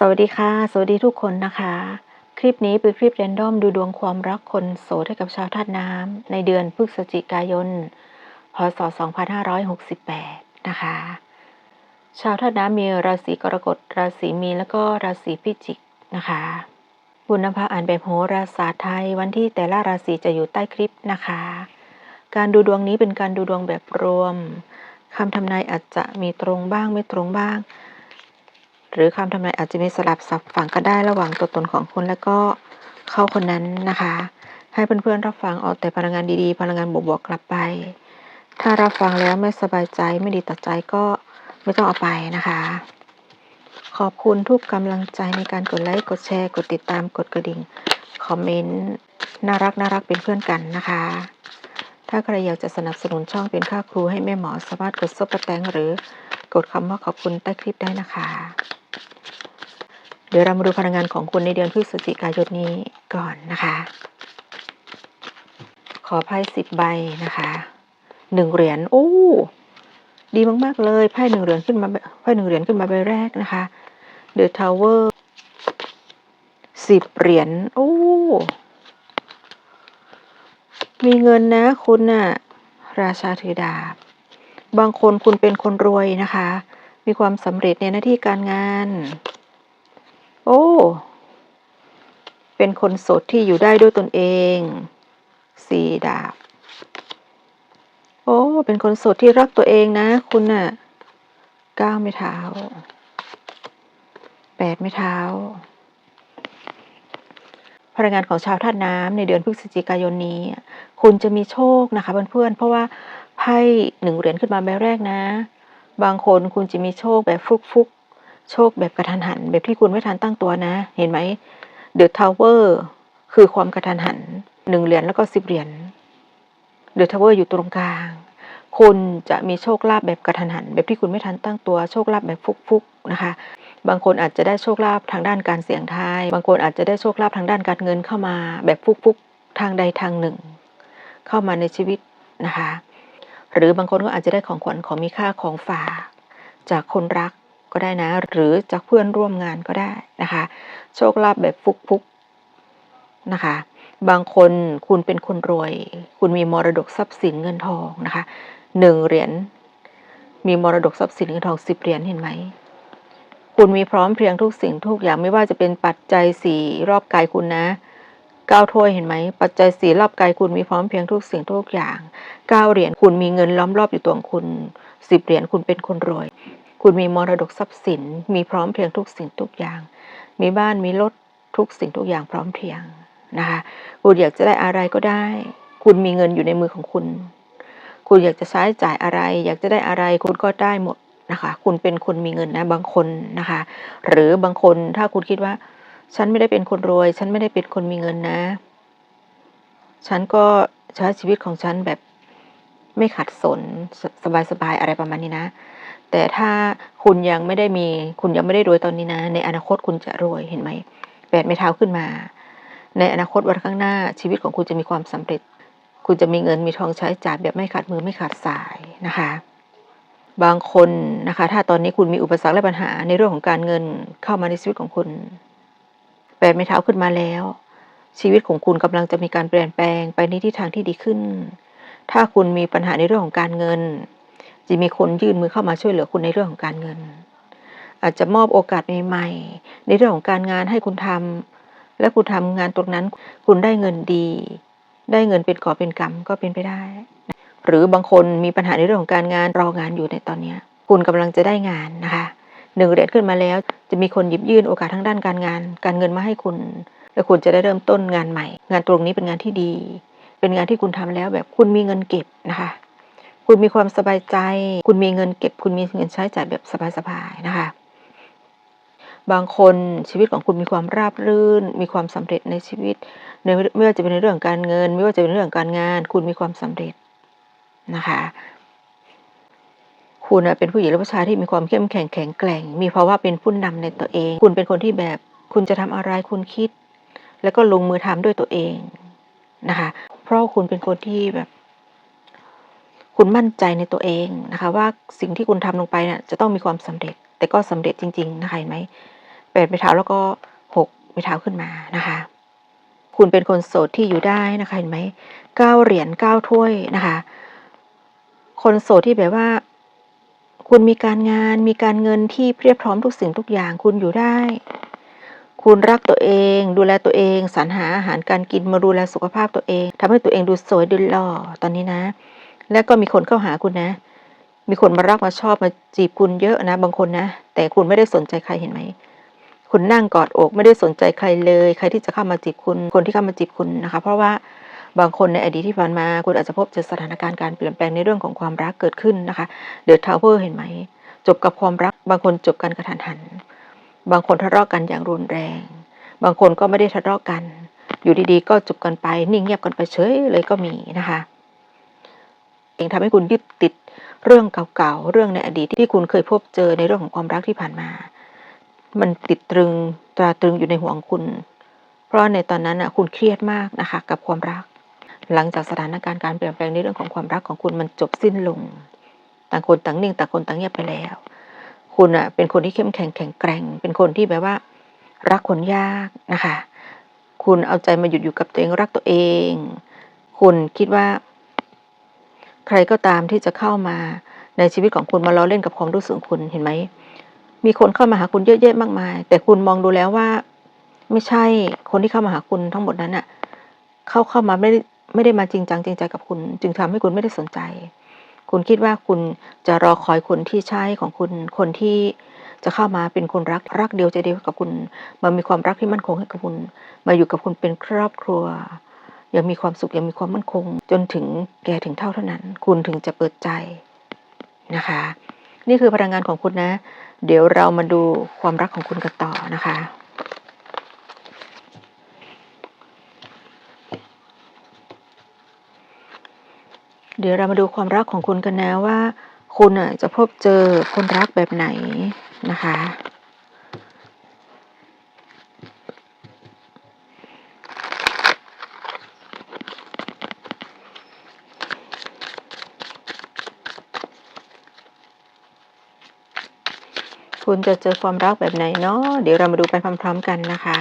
สวัสดีค่ะ สวัสดีทุกคนนะคะ คลิปนี้เป็นคลิปแรนดอมดูดวงความรักคนโสดให้กับชาวธาตุน้ำในเดือนพฤศจิกายน พศ 2568 นะคะ ชาวธาตุน้ำมีราศีกรกฎ ราศีมีนแล้วก็ราศีพิจิกนะคะบุญนภาอ่านแบบโหราศาสตร์ไทยวันที่แต่ละราศีจะอยู่ใต้คลิปนะคะ การดูดวงนี้เป็นการดูดวงแบบรวมคำทำนายอาจจะมีตรงบ้างไม่ตรงบ้าง หรือคำทำนายอาจจะมีสลับสับฝังก็ได้ระหว่างตัวตนของคุณและก็เขาคนนั้นนะคะ ให้เพื่อนๆรับฟังเอาแต่พลังงานดีๆ พลังงานบวกๆกลับไป ถ้ารับฟังแล้วไม่สบายใจไม่ดีต่อใจก็ไม่ต้องเอาไปนะคะ ขอบคุณทุกกำลังใจในการกดไลค์กดแชร์กดติดตามกดกระดิ่งคอมเมนต์น่ารักน่ารักเป็นเพื่อนกันนะคะ ถ้าใครอยากจะสนับสนุนช่องเป็นค่าครูให้แม่หมอสามารถกดซุปเปอร์แตงหรือกดคำว่าขอบคุณใต้คลิปได้นะคะ เดี๋ยวเรามาดูพลังงานของคุณในเดือนพฤศจิกายนนี้ก่อนนะคะ ขอไพ่สิบใบนะคะหนึ่งเหรียญโอ้ดีมากๆเลยไพ่หนึ่งเหรียญขึ้นมาไพ่หนึ่งเหรียญขึ้นมาใบแรกนะคะ The Tower สิบเหรียญโอ้มีเงินนะคุณน่ะราชาถือดาบ บางคนคุณเป็นคนรวยนะคะ มีความสำเร็จในหน้าที่การงาน โอ้ เป็นคนโสดที่อยู่ได้ด้วยตนเองสี่ดาบ โอ้ เป็นคนโสดที่รักตัวเองนะ คุณน่ะเก้าไม่เท้าแปดไม่เท้าพลังงานของชาวธาตุน้ำในเดือนพฤศจิกายนนี้ คุณจะมีโชคนะคะเพื่อนๆเพราะว่าไพ่หนึ่งเหรียญขึ้นมาใบแรกนะ บางคนคุณจะมีโชคแบบฟุกๆโชคแบบกระทันหัน แบบที่คุณไม่ทันตั้งตัวนะ เห็นไหม The Tower คือความกระทันหันหนึ่งเหรียญแล้วก็สิบเหรียญ The Tower อยู่ตรงกลาง คุณจะมีโชคลาภแบบกระทันหัน แบบที่คุณไม่ทันตั้งตัวโชคลาภแบบฟุกๆนะคะ บางคนอาจจะได้โชคลาภทางด้านการเสี่ยงทาย บางคนอาจจะได้โชคลาภทางด้านการเงินเข้ามา แบบฟุกๆทางใดทางหนึ่ง เข้ามาในชีวิตนะคะ หรือบางคนก็อาจจะได้ของขวัญของมีค่าของฝากจากคนรักก็ได้นะ หรือจากเพื่อนร่วมงานก็ได้นะคะ โชคลาภแบบฟุกๆนะคะ บางคนคุณเป็นคนรวย คุณมีมรดกทรัพย์สินเงินทองนะคะหนึ่งเหรียญมีมรดกทรัพย์สินเงินทองสิบเหรียญเห็นไหมคุณมีพร้อมเพรียงทุกสิ่งทุกอย่างไม่ว่าจะเป็นปัจจัยสี่รอบกายคุณนะก้าถ้วยเห็นไหมปัจจัยสี่รอบกายคุณมีพร้อมเพรียงทุกสิ่งทุกอย่าง เก้าเหรียญคุณมีเงินล้อมรอบอยู่ตัวของคุณสิบเหรียญคุณเป็นคนรวย คุณมีมรดกทรัพย์สิน มีพร้อมเพรียงทุกสิ่งทุกอย่าง มีบ้านมีรถทุกสิ่งทุกอย่างพร้อมเพรียงนะคะคุณอยากจะได้อะไรก็ได้ คุณมีเงินอยู่ในมือของคุณ คุณอยากจะใช้จ่ายอะไร อยากจะได้อะไรคุณก็ได้หมดนะคะ คุณเป็นคนมีเงินนะบางคนนะคะ หรือบางคนถ้าคุณคิดว่า ฉันไม่ได้เป็นคนรวย ฉันไม่ได้เป็นคนมีเงินนะ ฉันก็ใช้ชีวิตของฉันแบบ ไม่ขัดสนสบายๆอะไรประมาณนี้นะ แต่ถ้าคุณยังไม่ได้มี คุณยังไม่ได้รวยตอนนี้นะ ในอนาคตคุณจะรวยเห็นไหมแปดไม้เท้าขึ้นมา ในอนาคตวันข้างหน้า ชีวิตของคุณจะมีความสำเร็จ คุณจะมีเงินมีทองใช้จ่ายแบบไม่ขาดมือไม่ขาดสายนะคะบางคนนะคะ ถ้าตอนนี้คุณมีอุปสรรคและปัญหาในเรื่องของการเงินเข้ามาในชีวิตของคุณ แปดไม้เท้าขึ้นมาแล้ว ชีวิตของคุณกำลังจะมีการเปลี่ยนแปลงไปในทิศทางที่ดีขึ้น ถ้าคุณมีปัญหาในเรื่องของการเงิน จะมีคนยื่นมือเข้ามาช่วยเหลือคุณในเรื่องของการเงิน อาจจะมอบโอกาสใหม่ๆในเรื่องของการงานให้คุณทำและคุณทำงานตรงนั้น คุณได้เงินดี ได้เงินเป็นก่อบเป็นกรรมก็เป็นไปได้ หรือบางคนมีปัญหาในเรื่องของการงานรองานอยู่ในตอนนี้คุณกำลังจะได้งานนะคะหนึ่งเหรียญขึ้นมาแล้ว จะมีคนหยิบยื่นโอกาสทางด้านการงาน การเงินมาให้คุณ และคุณจะได้เริ่มต้นงานใหม่ งานตรงนี้เป็นงานที่ดี เป็นงานที่คุณทำแล้วแบบคุณมีเงินเก็บนะคะ คุณมีความสบายใจ คุณมีเงินเก็บ คุณมีเงินใช้จ่ายแบบสบายๆนะคะ บางคนชีวิตของคุณมีความราบรื่น มีความสำเร็จในชีวิตในไม่ว่าจะเป็นในเรื่องการเงิน ไม่ว่าจะเป็นเรื่องการงาน คุณมีความสำเร็จนะคะ คุณเป็นผู้หญิงหรือผู้ชายที่มีความเข้มแข็งแข็งแกร่ง มีภาวะเป็นผู้นำในตัวเอง คุณเป็นคนที่แบบคุณจะทำอะไรคุณคิด แล้วก็ลงมือทำด้วยตัวเองนะคะ เพราะคุณเป็นคนที่แบบ คุณมั่นใจในตัวเองนะคะ ว่าสิ่งที่คุณทำลงไปเนี่ยจะต้องมีความสำเร็จ แต่ก็สำเร็จจริง ๆ นะคะเห็นไหมแ8ไม้เท้าแล้วก็6ไม้เท้าขึ้นมานะคะ คุณเป็นคนโสดที่อยู่ได้นะคะเห็นไหมเก้าเหรียญเก้าถ้วยนะคะ คนโสดที่แบบว่า คุณมีการงาน มีการเงินที่เพียบพร้อมทุกสิ่งทุกอย่าง คุณอยู่ได้ คุณรักตัวเอง ดูแลตัวเอง สรรหาอาหารการกินมาดูแลสุขภาพตัวเองทำให้ตัวเองดูสวยดูหล่อตอนนี้นะ แล้วก็มีคนเข้าหาคุณนะ มีคนมารักมาชอบมาจีบคุณเยอะนะ บางคนนะ แต่คุณไม่ได้สนใจใครเห็นไหมคุณนั่งกอดอกไม่ได้สนใจใครเลย ใครที่จะเข้ามาจีบคุณ คนที่เข้ามาจีบคุณนะคะ เพราะว่าบางคนในอดีตที่ผ่านมาคุณอาจจะพบเจอสถานการณ์การเปลี่ยนแปลงในเรื่องของความรักเกิดขึ้นนะคะ เดือะทาวเวอร์เห็นไหม จบกับความรักบางคนจบกันกระทันหัน บางคนทะเลาะกันอย่างรุนแรง บางคนก็ไม่ได้ทะเลาะกัน อยู่ดีๆ ก็จบกันไปนิ่งเงียบกันไปเฉยเลยก็มีนะคะเองทำให้คุณยึดติดเรื่องเก่าๆ เรื่องในอดีตที่คุณเคยพบเจอในเรื่องของความรักที่ผ่านมา มันติดตรึงตราตรึงอยู่ในหัวของคุณ เพราะในตอนนั้นอะคุณเครียดมากนะคะกับความรัก หลังจากสถานการณ์การเปลี่ยนแปลงในเรื่องของความรักของคุณมันจบสิ้นลง ต่างคนต่างนิ่งต่างคนต่างเงียบไปแล้ว คุณอะเป็นคนที่เข้มแข็งแข็งแกร่ง เป็นคนที่แบบว่า รักคนยากนะคะ คุณเอาใจมาหยุดอยู่กับตัวเองรักตัวเอง คุณคิดว่า ใครก็ตามที่จะเข้ามาในชีวิตของคุณมาล้อเล่นกับความรู้สึกของคุณเห็นไหมมีคนเข้ามาหาคุณเยอะแยะมากมาย แต่คุณมองดูแล้วว่า ไม่ใช่คนที่เข้ามาหาคุณทั้งหมดนั้นน่ะ เข้าเข้ามาไม่ได้ไม่ได้มาจริงจังจริงใจกับคุณ จึงทำให้คุณไม่ได้สนใจ คุณคิดว่าคุณจะรอคอยคนที่ใช่ของคุณคนที่จะเข้ามาเป็นคนรักรักเดียวใจเดียวกับคุณ มามีความรักที่มั่นคงให้กับคุณ มาอยู่กับคุณเป็นครอบครัวยังมีความสุขยังมีความมั่นคง จนถึงแก่ถึงเท่าเท่านั้น คุณถึงจะเปิดใจนะคะ นี่คือพลังงานของคุณนะ เดี๋ยวเรามาดูความรักของคุณกันต่อนะคะ เดี๋ยวเรามาดูความรักของคุณกันนะว่า คุณอะจะพบเจอคนรักแบบไหนนะคะ คุณจะเจอความรักแบบไหนเนาะเดี๋ยวเรามาดูไปพร้อมๆกันนะคะ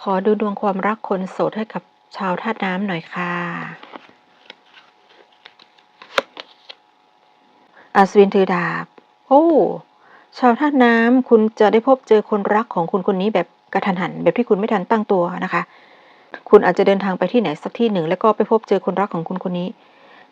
ขอดูดวงความรักคนโสดให้กับ ชาวธาตุน้ำหน่อยค่ะอัศวินถือดาบ โอ้ ชาวธาตุน้ำคุณจะได้พบเจอคนรักของคุณคนนี้แบบกระทันหัน แบบที่คุณไม่ทันตั้งตัวนะคะ คุณอาจจะเดินทางไปที่ไหนสักที่หนึ่ง แล้วก็ไปพบเจอคนรักของคุณคนนี้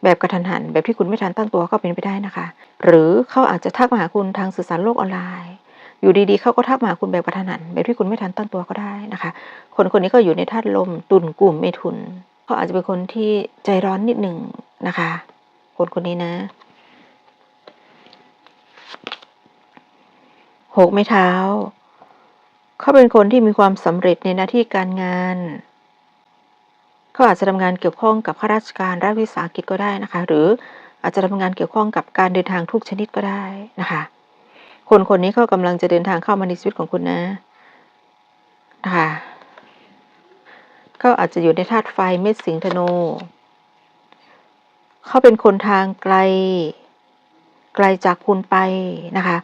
แบบกระทันหัน แบบที่คุณไม่ทันตั้งตัวก็เป็นไปได้นะคะ หรือเขาอาจจะทักมาหาคุณทางสื่อสารโลกออนไลน์ อยู่ดีๆเขาก็ทักมาคุณแบบกระทันหันแบบที่คุณไม่ทันตั้งตัวก็ได้นะคะ คนคนนี้ก็อยู่ในธาตุลมตุลกลุ่มเมถุนเขาอาจจะเป็นคนที่ใจร้อนนิดหนึ่งนะคะ คนคนนี้นะหกไม้เท้า เขาเป็นคนที่มีความสำเร็จในหน้าที่การงาน เขาอาจจะทำงานเกี่ยวข้องกับข้าราชการรัฐวิสาหกิจก็ได้นะคะ หรืออาจจะทำงานเกี่ยวข้องกับการเดินทางทุกชนิดก็ได้นะคะ คนคนนี้เขากำลังจะเดินทางเข้ามาในชีวิตของคุณนะนะคะเขาอาจจะอยู่ในธาตุไฟเม็ดสิงห์ธนูเขาเป็นคนทางไกล ไกลจากคุณไปนะคะ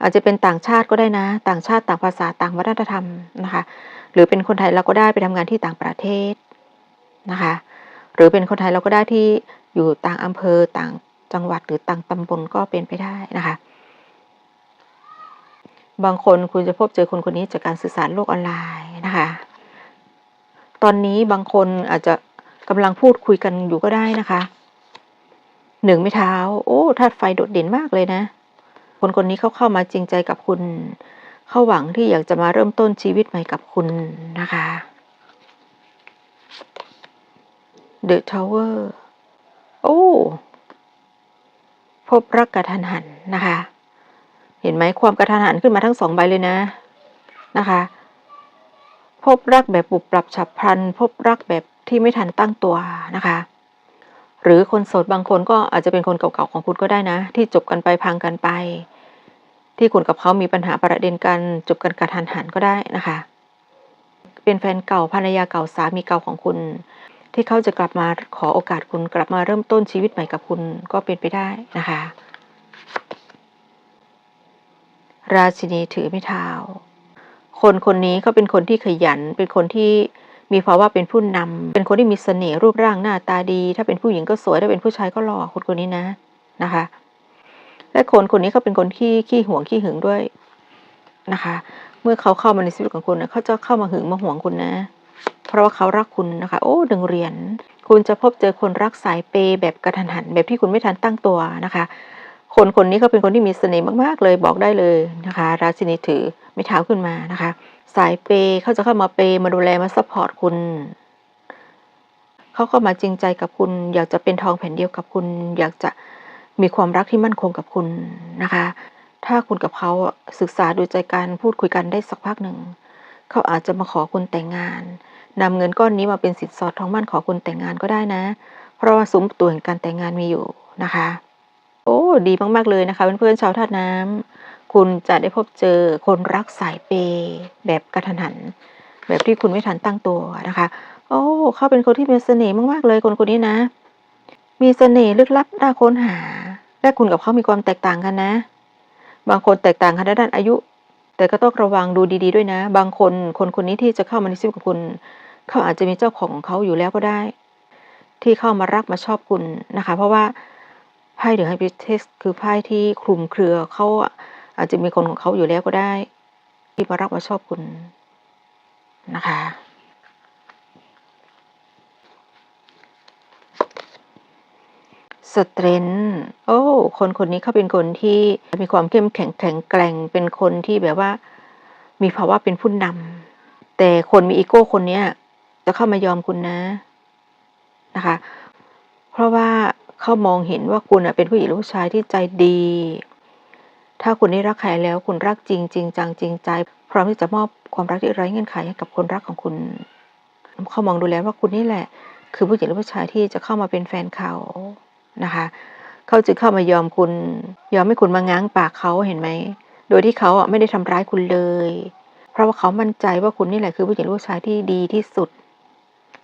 อาจจะเป็นต่างชาติก็ได้นะ ต่างชาติต่างภาษาต่างวัฒนธรรมนะคะ หรือเป็นคนไทยเราก็ได้ไปทำงานที่ต่างประเทศนะคะ หรือเป็นคนไทยเราก็ได้ที่อยู่ต่างอำเภอต่างจังหวัดหรือต่างตำบลก็เป็นไปได้นะคะ บางคนคุณจะพบเจอคนคนนี้จากการสื่อสารโลกออนไลน์นะคะ ตอนนี้บางคนอาจจะกำลังพูดคุยกันอยู่ก็ได้นะคะหนึ่งไม่เท้า โอ้ธาตุไฟโดดเด่นมากเลยนะ คนคนนี้เขาเข้ามาจริงใจกับคุณ เขาหวังที่อยากจะมาเริ่มต้นชีวิตใหม่กับคุณนะคะ The Tower โอ้ พบรักกระทันหันนะคะ เห็นไหมความกระทันหันขึ้นมาทั้งสองใบเลยนะนะคะ พบรักแบบปุบปรับฉับพลัน พบรักแบบที่ไม่ทันตั้งตัวนะคะ หรือคนโสดบางคนก็อาจจะเป็นคนเก่าๆของคุณก็ได้นะ ที่จบกันไปพังกันไป ที่คุณกับเขามีปัญหาประเด็นกันจบกันกระทันหันก็ได้นะคะ เป็นแฟนเก่าภรรยาเก่าสามีเก่าของคุณ ที่เขาจะกลับมาขอโอกาสคุณกลับมาเริ่มต้นชีวิตใหม่กับคุณก็เป็นไปได้นะคะ ราชินีถือไม้เท้า คนคนนี้เขาเป็นคนที่ขยัน เป็นคนที่มีภาวะเป็นผู้นำเป็นคนที่มีเสน่ห์รูปร่างหน้าตาดี ถ้าเป็นผู้หญิงก็สวย ถ้าเป็นผู้ชายก็หล่อคนคนนี้นะนะคะ และคนคนนี้เขาเป็นคนที่ขี้หวงขี้หึงด้วยนะคะ เมื่อเขาเข้ามาในชีวิตของคุณนะเขาจะเข้ามาหึงมาหวงคุณนะ เพราะว่าเขารักคุณนะคะ โอ้ดึงเหรียญคุณจะพบเจอคนรักสายเปย์แบบกระทันหันแบบที่คุณไม่ทันตั้งตัวนะคะ คนคนนี้เขาเป็นคนที่มีเสน่ห์มากๆเลยบอกได้เลยนะคะ ราชินีถือไม่เท้าขึ้นมานะคะ สายเปย์เขาจะเข้ามาเปย์มาดูแลมาซัพพอร์ตคุณเขาเข้ามาจริงใจกับคุณ อยากจะเป็นทองแผ่นเดียวกับคุณ อยากจะมีความรักที่มั่นคงกับคุณนะคะ ถ้าคุณกับเขาศึกษาดูใจกันพูดคุยกันได้สักพักหนึ่งเขาอาจจะมาขอคุณแต่งงานนำเงินก้อนนี้มาเป็นสินสอดทองมั่นขอคุณแต่งงานก็ได้นะ เพราะว่าซุ้มตัวแห่งการแต่งงานมีอยู่นะคะ อ้ ดีมาก ๆ เลยนะคะ เพื่อนๆชาวธาตุน้ำคุณจะได้พบเจอคนรักสายเปย์แบบกระทันหัน แบบที่คุณไม่ทันตั้งตัวนะคะ โอ้เขาเป็นคนที่มีเสน่ห์มาก ๆ เลยคนคนนี้นะ มีเสน่ห์ลึกลับน่าค้นหา และคุณกับเขามีความแตกต่างกันนะ บางคนแตกต่างกันด้านอายุ แต่ก็ต้องระวังดูดี ๆ ด้วยนะ บางคนคนคนนี้ที่จะเข้ามาในชีวิตของคุณเขาอาจจะมีเจ้าของของเขาอยู่แล้วก็ได้ ที่เข้ามารักมาชอบคุณนะคะ เพราะว่า ไพ่เดอะไฮบิเทสคือไพ่ที่คลุมเครือเขาอาจจะมีคนของเขาอยู่แล้วก็ได้ ที่มารักมาชอบคุณนะคะ สเตรนท์โอ้คนคนนี้เขาเป็นคนที่มีความเข้มแข็งแข็งแกร่งเป็นคนที่แบบว่า มีภาวะเป็นผู้นำแต่คนมีอีโก้คนนี้จะเข้ามายอมคุณนะนะคะ เพราะว่า เขามองเห็นว่าคุณอะเป็นผู้หญิงหรือผู้ชายที่ใจดี ถ้าคุณได้รักใครแล้วคุณรักจริงจริงจังจริงใจ พร้อมที่จะมอบความรักที่ไร้เงื่อนไขให้กับคนรักของคุณ เขามองดูแล้วว่าคุณนี่แหละ คือผู้หญิงหรือผู้ชายที่จะเข้ามาเป็นแฟนเขานะคะเขาจึงเข้ามายอมคุณ ยอมให้คุณมาง้างปากเขาเห็นไหม โดยที่เขาอะไม่ได้ทำร้ายคุณเลย เพราะว่าเขามั่นใจว่าคุณนี่แหละคือผู้หญิงหรือผู้ชายที่ดีที่สุด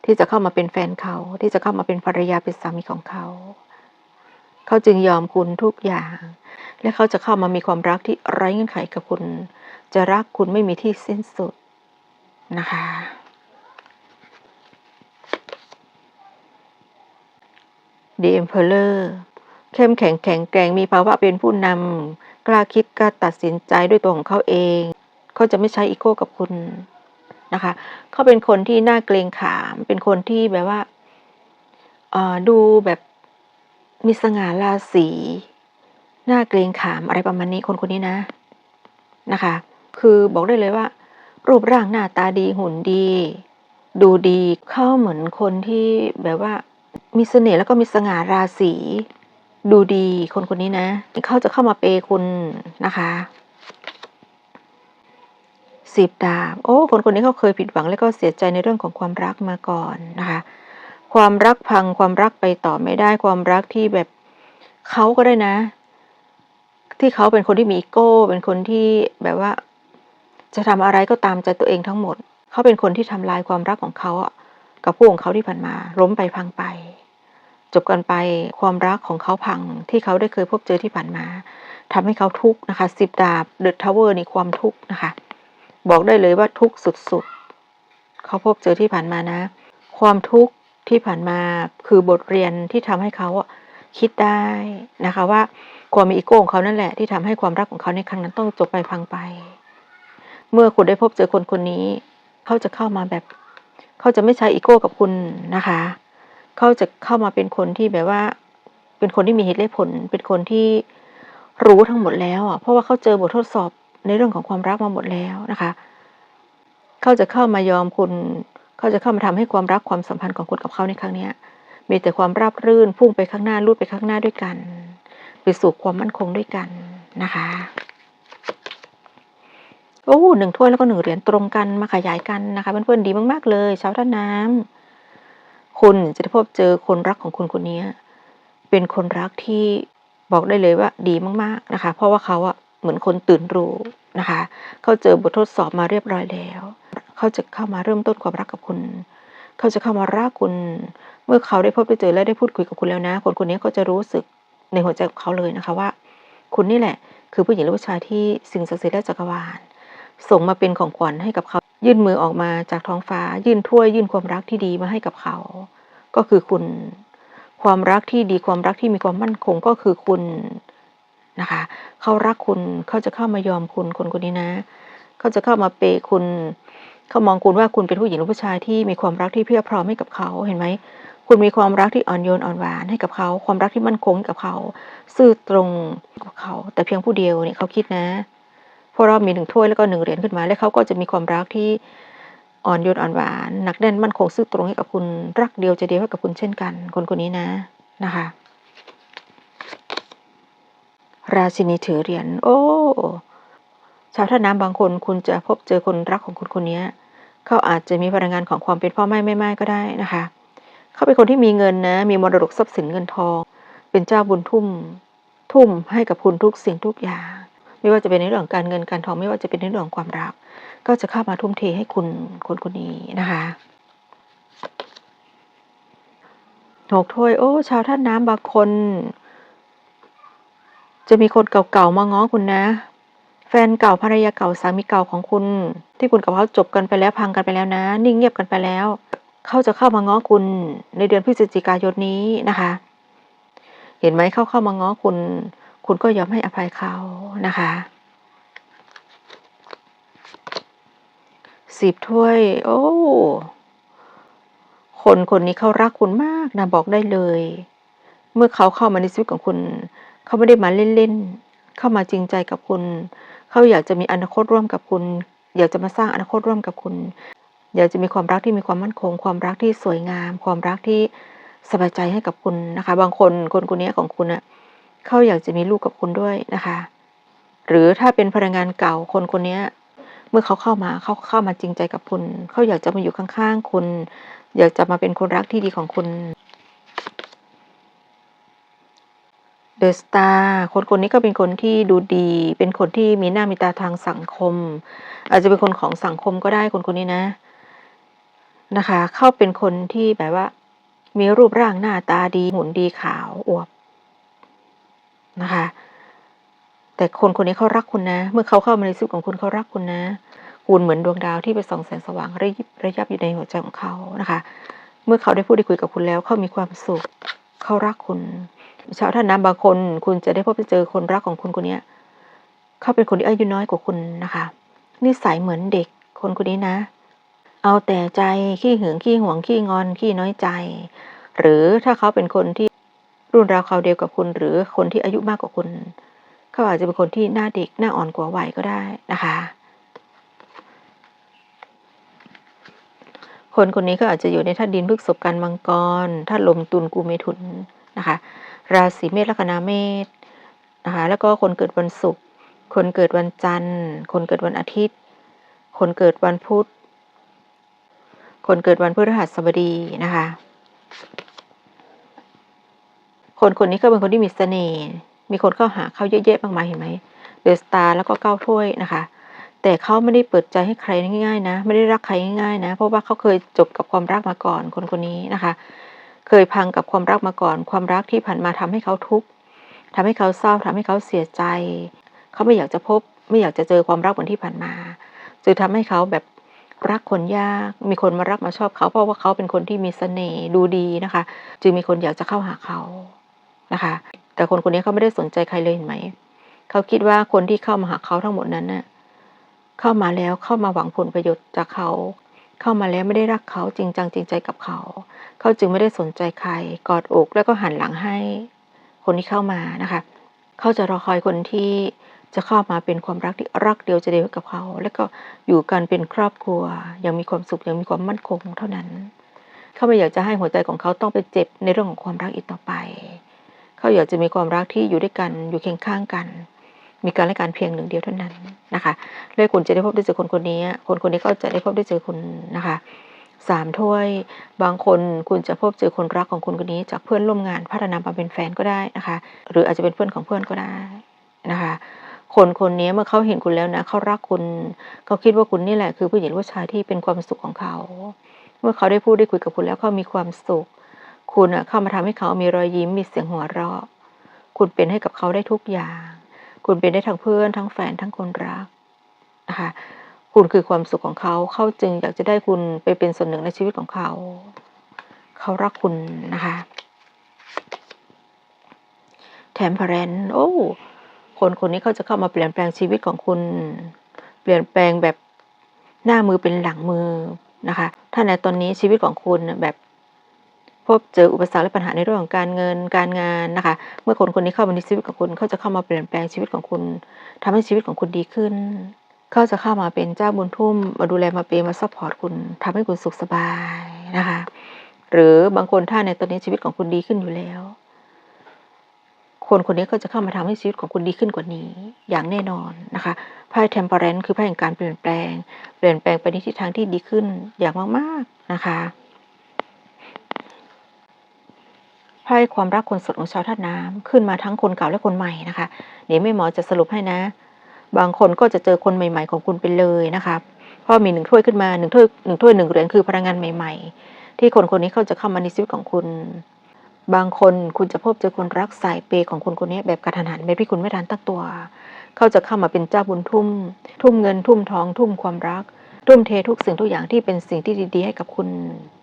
ที่จะเข้ามาเป็นแฟนเขา ที่จะเข้ามาเป็นภรรยาเป็นสามีของเขา เขาจึงยอมคุณทุกอย่าง และเขาจะเข้ามามีความรักที่ไร้เงื่อนไขกับคุณ จะรักคุณไม่มีที่สิ้นสุดนะคะ The Emperor เข้มแข็งแข็งแกร่งมีภาวะเป็นผู้นำกล้าคิดกล้าตัดสินใจด้วยตัวของเขาเอง เขาจะไม่ใช้อีโก้กับคุณนะคะ เขาเป็นคนที่น่าเกรงขาม เป็นคนที่แบบว่าดูแบบ มีสง่าราศีน่าเกรงขามอะไรประมาณนี้คนคนนี้นะนะคะ คือบอกได้เลยว่า รูปร่างหน้าตาดีหุ่นดี ดูดีเข้าเหมือนคนที่แบบว่า มีเสน่ห์แล้วก็มีสง่าราศีดูดีคนคนนี้นะเขาจะเข้ามาเปย์คุณนะคะสิบดาบโอ้คนคนนี้เขาเคยผิดหวัง แล้วก็เสียใจในเรื่องของความรักมาก่อนนะคะ ความรักพังความรักไปต่อไม่ได้ความรักที่แบบเขาก็ได้นะ ที่เขาเป็นคนที่มีอีโก้ เป็นคนที่แบบว่า จะทำอะไรก็ตามใจตัวเองทั้งหมด เขาเป็นคนที่ทำลายความรักของเขาอะกับผู้ของเขาที่ผ่านมา ล้มไปพังไป จบกันไปความรักของเขาพังที่เขาได้เคยพบเจอที่ผ่านมาทำให้เขาทุกข์นะคะสิบดาบเดอะทาวเวอร์นี่ความทุกข์นะคะ บอกได้เลยว่าทุกข์สุดๆเขาพบเจอที่ผ่านมานะ ความทุกข์ ที่ผ่านมาคือบทเรียนที่ทำให้เขาคิดได้นะคะว่าความมีอีโก้ของเขานั่นแหละที่ทำให้ความรักของเขาในครั้งนั้นต้องจบไปพังไป เมื่อคุณได้พบเจอคนคนนี้ เขาจะเข้ามาแบบ เขาจะไม่ใช้อีโก้กับคุณนะคะ เขาจะเข้ามาเป็นคนที่แบบว่า เป็นคนที่มีเหตุและผล เป็นคนที่รู้ทั้งหมดแล้วอะเพราะว่าเขาเจอบททดสอบในเรื่องของความรักมาหมดแล้วนะคะ เขาจะเข้ามายอมคุณ เขาจะเข้ามาทำให้ความรักความสัมพันธ์ของคุณกับเขาในครั้งนี้มีแต่ความราบรื่นพุ่งไปข้างหน้าลูดไปข้างหน้าด้วยกัน ไปสู่ความมั่นคงด้วยกันนะคะโอ้หนึ่งถ้วยแล้วก็หนึ่งเหรียญตรงกันมาขยายกันนะคะเพื่อนๆดีมากๆเลยชาวท่าน้ำคุณจะได้พบเจอคนรักของคุณคนนี้เป็นคนรักที่บอกได้เลยว่าดีมากๆนะคะ เพราะว่าเขาอะเหมือนคนตื่นรู้นะคะ เขาเจอบททดสอบมาเรียบร้อยแล้ว เขาจะเข้ามาเริ่มต้นความรักกับคุณ เขาจะเข้ามารักคุณ เมื่อเขาได้พบได้เจอและได้พูดคุยกับคุณแล้วนะ คนคนนี้ก็จะรู้สึกในหัวใจของเขาเลยนะคะว่า คุณนี่แหละ คือผู้หญิงหรือผู้ชายที่สิ่งศักดิ์สิทธิ์และจักรวาลส่งมาเป็นของขวัญให้กับเขา ยื่นมือออกมาจากท้องฟ้า ยื่นถ้วยยื่นความรักที่ดีมาให้กับเขา ก็คือคุณ ความรักที่ดีความรักที่มีความมั่นคงก็คือคุณนะคะเขารักคุณเขาจะเข้ามายอมคุณคนคนนี้นะ เขาจะเข้ามาเปย์คุณ เขามองคุณว่าคุณเป็นผู้หญิงหรือผู้ชายที่มีความรักที่เพียบพร้อมให้กับเขาเห็นไหมคุณมีความรักที่อ่อนโยนอ่อนหวานให้กับเขา ความรักที่มั่นคงกับเขา ซื่อตรงกับเขา แต่เพียงผู้เดียวเนี่ยเขาคิดนะเพราะเรามีหนึ่งถ้วยแล้วก็หนึ่งเหรียญขึ้นมา แล้วเขาก็จะมีความรักที่อ่อนโยนอ่อนหวานหนักแน่นมั่นคงซื่อตรงให้กับคุณรักเดียวใจเดียวให้กับคุณเช่นกัน คนคนนี้นะนะคะ ราชินีถือเหรียญโอ้ ชาวท่าน้ำบางคนคุณจะพบเจอคนรักของคุณคนนี้เขาอาจจะมีพลังงานของความเป็นพ่อแม่แม่ไม้ก็ได้นะคะ เขาเป็นคนที่มีเงินนะ มีมรดกทรัพย์สินเงินทอง เป็นเจ้าบุญทุ่ม ทุ่มให้กับคุณทุกสิ่งทุกอย่าง ไม่ว่าจะเป็นในเรื่องการเงินการทองไม่ว่าจะเป็นในเรื่องของความรัก ก็จะเข้ามาทุ่มเทให้คุณคนคนนี้นะคะหกถ้วยโอ้ชาวท่าน้ำบางคน จะมีคนเก่าๆมาง้อคุณนะ ฟนเก่าภรรยาเก่าสามีเก่าของคุณ ที่คุณกับเขาจบกันไปแล้วพังกันไปแล้วนะ นิ่งเงียบกันไปแล้ว เขาจะเข้ามาง้อคุณในเดือนพฤศจิกายนนี้นะคะ เห็นไหมเขาเข้ามาง้อคุณ คุณก็ยอมให้อภัยเขานะคะสิบถ้วย โอ้คนคนนี้เขารักคุณมากนะบอกได้เลย เมื่อเขาเข้ามาในชีวิตของคุณ เขาไม่ได้มาเล่นๆเข้ามาจริงใจกับคุณ เขาอยากจะมีอนาคตร่วมกับคุณ อยากจะมาสร้างอนาคตร่วมกับคุณ อยากจะมีความรักที่มีความมั่นคง ความรักที่สวยงาม ความรักที่สบายใจให้กับคุณนะคะ บางคนคนคนนี้ของคุณอะเขาอยากจะมีลูกกับคุณด้วยนะคะ หรือถ้าเป็นพนักงานเก่าคนคนนี้เมื่อเขาเข้ามาเขาเข้ามาจริงใจกับคุณ เขาอยากจะมาอยู่ข้างๆคุณ อยากจะมาเป็นคนรักที่ดีของคุณเดอะสตาร์คนคนนี้ก็เป็นคนที่ดูดี เป็นคนที่มีหน้ามีตาทางสังคม อาจจะเป็นคนของสังคมก็ได้คนคนนี้นะนะคะ เข้าเป็นคนที่แบบว่า มีรูปร่างหน้าตาดีหุ่นดีขาวอวบนะคะ แต่คนคนนี้เขารักคุณนะ เมื่อเขาเข้ามาในชีวิตของคุณเขารักคุณนะ คุณเหมือนดวงดาวที่ไปส่องแสงสว่างระยิบระยับอยู่ในหัวใจของเขานะคะ เมื่อเขาได้พูดได้คุยกับคุณแล้วเขามีความสุขเขารักคุณ ชาวท่านน้ำบางคน คุณจะได้พบเจอคนรักของคุณคนนี้เขาเป็นคนที่อายุน้อยกว่าคุณนะคะนิสัยเหมือนเด็กคนคนนี้นะ เอาแต่ใจขี้หึงขี้หวงขี้งอนขี้น้อยใจ หรือถ้าเขาเป็นคนที่รุ่นราวคราเดียวกับคุณ หรือคนที่อายุมากกว่าคุณ เขาอาจจะเป็นคนที่หน้าเด็กหน้าอ่อนกว่าวัยก็ได้นะคะ คนคนนี้ก็อาจจะอยู่ในธาตุดินพฤกษบกันมังกรธาตุลมตุลกุมเมถุนนะคะ ราศีเมษลัคนาเมษนะคะแล้วก็คนเกิดวันศุกร์คนเกิดวันจันทร์ คนเกิดวันอาทิตย์ คนเกิดวันพุธ คนเกิดวันพฤหัสบดีนะคะ คนคนนี้ก็เป็นคนที่มีเสน่ห์มีคนเข้าหาเขาเยอะแยะมากมายเห็นไหมเดอะสตาร์แล้วก็เก้าถ้วยนะคะ แต่เขาไม่ได้เปิดใจให้ใครง่ายๆนะ ไม่ได้รักใครง่ายๆนะ เพราะว่าเขาเคยจบกับความรักมาก่อนคนคนนี้นะคะ เคยพังกับความรักมาก่อน ความรักที่ผ่านมาทำให้เขาทุกข์ทำให้เขาเศร้าทำให้เขาเสียใจ เขาไม่อยากจะพบ ไม่อยากจะเจอความรักเหมือนที่ผ่านมาจึงทำให้เขาแบบรักคนยาก มีคนมารักมาชอบเขาเพราะว่าเขาเป็นคนที่มีเสน่ห์ดูดีนะคะ จึงมีคนอยากจะเข้าหาเขานะคะ แต่คนคนนี้เขาไม่ได้สนใจใครเลยเห็นไหมเขาคิดว่าคนที่เข้ามาหาเขาทั้งหมดนั้นน่ะเข้ามาแล้วเข้ามาหวังผลประโยชน์จากเขา เข้ามาแล้วไม่ได้รักเขาจริงจังจริงใจกับเขา เขาจึงไม่ได้สนใจใคร กอดอกแล้วก็หันหลังให้คนที่เข้ามานะคะ เขาจะรอคอยคนที่จะเข้ามาเป็นความรักที่รักเดียวใจะเดียวกับเขา แล้วก็อยู่กันเป็นครอบครัวย่างมีความสุขย่างมีความมั่นคงเท่านั้น เขาไม่อยากจะให้หัวใจของเขาต้องไปเจ็บในเรื่องของความรักอีกต่อไป เขาอยากจะมีความรักที่อยู่ด้วยกันอยู่เคียงข้างกัน มีการและการเพียงหนึ่งเดียวเท่านั้นนะคะเลยคุณจะได้พบได้เจอคนคนนี้ คนคนนี้ก็จะได้พบได้เจอคุณนะคะสามถ้วย บางคนคุณจะพบเจอคนรักของคุณคนนี้ จากเพื่อนร่วมงานพัฒนามาเป็นแฟนก็ได้นะคะ หรืออาจจะเป็นเพื่อนของเพื่อนก็ได้นะคะ คนคนนี้เมื่อเขาเห็นคุณแล้วนะเขารักคุณเขาคิดว่าคุณนี่แหละคือผู้หญิงผู้ชายที่เป็นความสุขของเขา เมื่อเขาได้พูดได้คุยกับคุณแล้วเขามีความสุข คุณอะเข้ามาทำให้เขามีรอยยิ้มมีเสียงหัวเราะ คุณเป็นให้กับเขาได้ทุกอย่าง คุณเป็นได้ทั้งเพื่อนทั้งแฟนทั้งคนรักนะคะคุณคือความสุขของเขาเขาจึงอยากจะได้คุณไปเป็นส่วนหนึ่งในชีวิตของเขา เขารักคุณนะคะแถมพรนโอ้คนคนนี้เขาจะเข้ามาเปลี่ยนแปลงชีวิตของคุณ เปลี่ยนแปลงแบบหน้ามือเป็นหลังมือนะคะ ถ้าในตอนนี้ชีวิตของคุณแบบ พบเจออุปสรรคและปัญหาในเรื่องของการเงินการงานนะคะ เมื่อคนคนนี้เข้ามาในชีวิตของคุณเขาจะเข้ามาเปลี่ยนแปลงชีวิตของคุณทำให้ชีวิตของคุณดีขึ้นเขาจะเข้ามาเป็นเจ้าบุญทุ่มมาดูแลมาเปย์มาซัพพอร์ตคุณทำให้คุณสุขสบายนะคะ หรือบางคนถ้าในตอนนี้ชีวิตของคุณดีขึ้นอยู่แล้ว คนคนนี้ก็จะเข้ามาทำให้ชีวิตของคุณดีขึ้นกว่านี้ อย่างแน่นอนนะคะไพ่เทมเปอร์เรนคือไพ่แห่งการเปลี่ยนแปลง เปลี่ยนแปลงไปในทิศทางที่ดีขึ้นอย่างมากๆนะคะ ไพ่ความรักคนสดของชาวธาตุน้ำขึ้นมาทั้งคนเก่าและคนใหม่นะคะเดี๋ยวแม่หมอจะสรุปให้นะ บางคนก็จะเจอคนใหม่ ๆ ของคุณไปเลยนะคะเพราะมีหนึ่งถ้วยขึ้นมาหนึ่งถ้วยหนึ่งถ้วยหนึ่งเหรียญคือพลังงานใหม่ ๆ ที่คนคนนี้เขาจะเข้ามาในชีวิตของคุณ บางคนคุณจะพบเจอคนรักสายเปย์ของคนคนนี้แบบกระทันหันแบบที่คุณไม่ทันตั้งตัวเขาจะเข้ามาเป็นเจ้าบุญทุ่ม ทุ่มเงินทุ่มทองทุ่มความรัก ทุ่มเททุกสิ่งทุกอย่างที่เป็นสิ่งที่ดีๆให้กับคุณ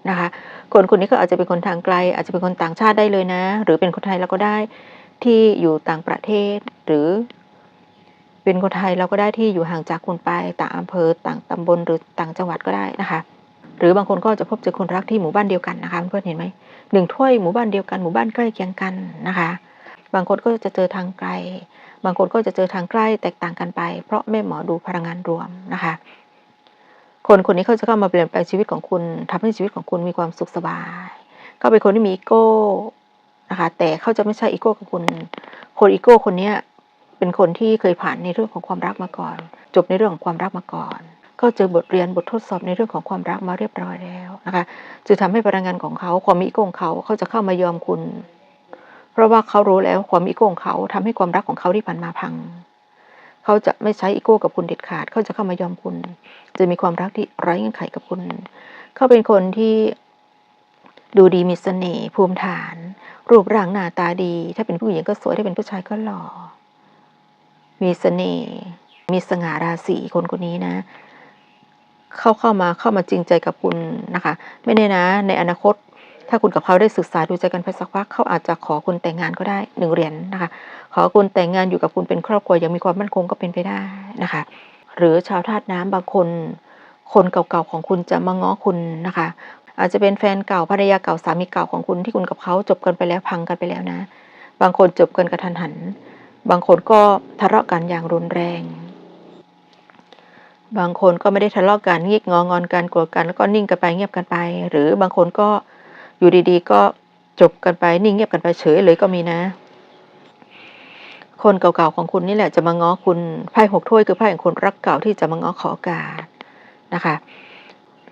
นะคะ คนคนนี้ก็อาจจะเป็นคนทางไกล อาจจะเป็นคนต่างชาติได้เลยนะ หรือเป็นคนไทยเราก็ได้ที่อยู่ต่างประเทศ หรือ เป็นคนไทยเราก็ได้ที่อยู่ห่างจากคุณไปต่างอำเภอต่างตำบลหรือต่างจังหวัดก็ได้นะคะ หรือบางคนก็จะพบเจอคนรักที่หมู่บ้านเดียวกันนะคะเพื่อนเห็นไหมหนึ่งถ้วยหมู่บ้านเดียวกันหมู่บ้านใกล้เคียงกันนะคะ บางคนก็จะเจอทางไกล บางคนก็จะเจอทางใกล้แตกต่างกันไป เพราะแม่หมอดูพลังงานรวมนะคะ คนคนนี้เขาจะเข้ามาเปลี่ยนแปลงชีวิตของคุณทำให้ชีวิตของคุณมีความสุขสบายเขาเป็นคนที่มีอีโก้นะคะแต่เขาจะไม่ใช่อีโก้ของคุณคนอีโก้คนเนี้ยเป็นคนที่เคยผ่านในเรื่องของความรักมาก่อน จบในเรื่องของความรักมาก่อน ก็เจอบทเรียนบททดสอบในเรื่องของความรักมาเรียบร้อยแล้วนะคะจะทำให้พลังงานของเขาความมีอีโก้ของเขาเขาจะเข้ามายอมคุณ เพราะว่าเขารู้แล้วความอีโก้ของเขาทำให้ความรักของเขาที่ผ่านมาพัง เขาจะไม่ใช้อีโก้กับคุณเด็ดขาด เขาจะเข้ามายอมคุณ จะมีความรักที่ไร้เงื่อนไขกับคุณ เขาเป็นคนที่ดูดีมีเสน่ห์ภูมิฐาน รูปร่างหน้าตาดี ถ้าเป็นผู้หญิงก็สวย ถ้าเป็นผู้ชายก็หล่อ มีเสน่ห์ มีสง่าราศีคนคนนี้นะ เข้าเข้ามาเข้ามาจริงใจกับคุณนะคะ ไม่แน่นะ ในอนาคต ถ้าคุณกับเขาได้ศึกษาดูใจกันไปสักพักเขาอาจจะขอคุณแต่งงานก็ได้หนึ่งเหรียญนะคะ ขอคุณแต่งงานอยู่กับคุณเป็นครอบครัวยังมีความมั่นคงก็เป็นไปได้นะคะ หรือชาวธาตุน้ำบางคน คนเก่าๆของคุณจะมาง้อคุณนะคะ อาจจะเป็นแฟนเก่าภรรยาเก่าสามีเก่าของคุณที่คุณกับเขาจบกันไปแล้วพังกันไปแล้วนะ บางคนจบกันกระทันหัน บางคนก็ทะเลาะกันอย่างรุนแรง บางคนก็ไม่ได้ทะเลาะกันงีกงองอนกันโกรธกันแล้วก็นิ่งกันไปเงียบกันไป หรือบางคนก็อยู่ดีๆ ก็จบกันไปนิ่งเงียบกันไปเฉยเลยก็มีนะ คนเก่าๆของคุณนี่แหละจะมาง้อคุณไพ่หกถ้วยคือไพ่ของคนรักเก่าที่จะมาง้อขอกาสนะคะ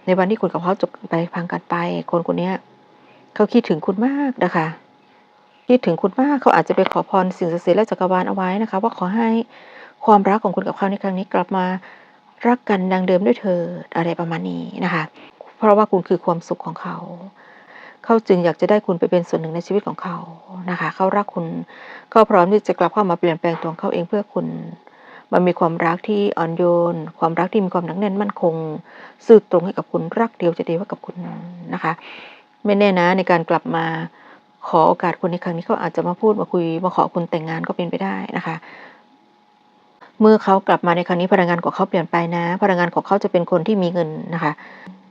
ในวันที่คุณกับเขาจบไปพังกันไป คนคนนี้เขาคิดถึงคุณมากนะคะคิดถึงคุณมากเขาอาจจะไปขอพรสิ่งศักดิ์สิทธิ์และจักรวาลเอาไว้นะคะ ว่าขอให้ความรักของคุณกับเขาในครั้งนี้กลับมารักกันดังเดิมด้วยเธออะไรประมาณนี้นะคะ เพราะว่าคุณคือความสุขของเขา เขาจึงอยากจะได้คุณไปเป็นส่วนหนึ่งในชีวิตของเขานะคะ เขารักคุณเขาพร้อมที่จะกลับเข้ามาเปลี่ยนแปลงตัวเขาเองเพื่อคุณ มันมีความรักที่อ่อนโยน ความรักที่มีความหนักแน่นมั่นคง ซื่อตรงให้กับคุณรักเดียวจเดีวให้กับคุณนะคะ ไม่แน่นะในการกลับมาขอโอกาสคุณในครั้งนี้เขาอาจจะมาพูดมาคุยมาขอคุณแต่งงานก็เป็นไปได้นะคะเมื่อเขากลับมาในครั้งนี้พลังงานของเขาเปลี่ยนไปนะ พลังงานของเขาจะเป็นคนที่มีเงินนะคะ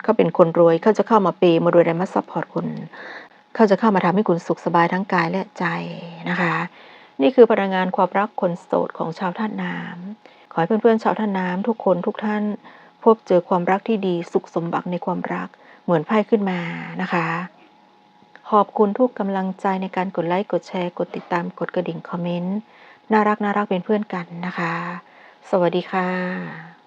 เขาเป็นคนรวยเขาจะเข้ามาเปย์มารวยและมาซัพพอร์ตคุณเขาจะเข้ามาทำให้คุณสุขสบายทั้งกายและใจนะคะ นี่คือพลังงานความรักคนโสดของชาวท่าน้ำขอให้เพื่อนๆชาวท่าน้ำทุกคนทุกท่าน พบเจอความรักที่ดีสุขสมบัติในความรักเหมือนไพ่ขึ้นมานะคะขอบคุณทุกกำลังใจในการกดไลค์ กดแชร์ กดติดตาม กดกระดิ่ง คอมเมนต์ น่ารักน่ารักเป็นเพื่อนกันนะคะ สวัสดีค่ะ